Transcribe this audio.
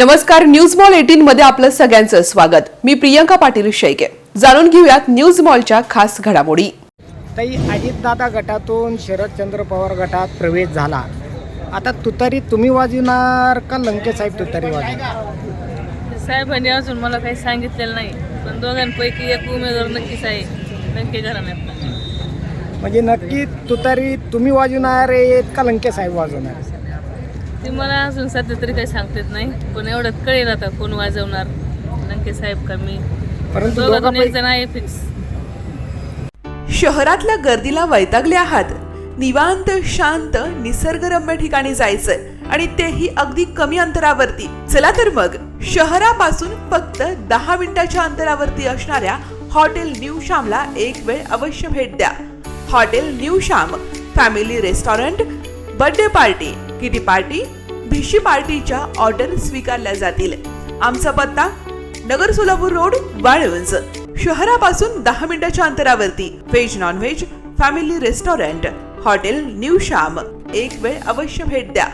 नमस्कार news mall eighteen मध्ये आपलं सगळ्यांचं स्वागत. मी प्रियंका पाटील शेळके. जाणून घेऊयात न्यूज मॉलच्या खास घडामोडी. ताई अजितदादा गटातून शरदचंद्र पवार गटात प्रवेश झाला. आता तुतारी तुम्ही वाजवणार का लंके साहेब तुतारी वाजवणार? साहेबांनी अजून मला काही सांगितलेलं नाही. पण दोघांपैकी एक उमेदवार नक्कीच आहे. लंके घराण्यात म्हणजे नक्की तुतारी तुम्ही वाजवणार आहेत का लंके साहेब वाजवणार? ते मला अजून सध्या तरी काही सांगता येत नाही. पण एवढ्यात कळेल आता कोण वाजवणार. लंके साहेब का मी? परंतु दोघातून एक दोघांपैकी जण आहे फिक्स शहरातल्या गर्दीला वैतागले आहात. निवांत शांत निसर्गरम्य ठिकाणी जायचंय आणि तेही अगदी कमी अंतरावरती. चला तर मग शहरापासून फक्त दहा मिनिटाच्या अंतरावरती असणाऱ्या हॉटेल न्यू श्यामला एक वेळ अवश्य भेट द्या. Hotel new Shyam family restaurant birthday party. किती पार्टी? भिशी पार्टीच्या ऑर्डर स्वीकारल्या जातील. आमचा पत्ता नगर सोलापूर रोड वाळवंज. शहरापासून दहा मिनिटाच्या अंतरावरती. Veg non veg family restaurant hotel new Shyam. एक वेळ अवश्य भेट द्या.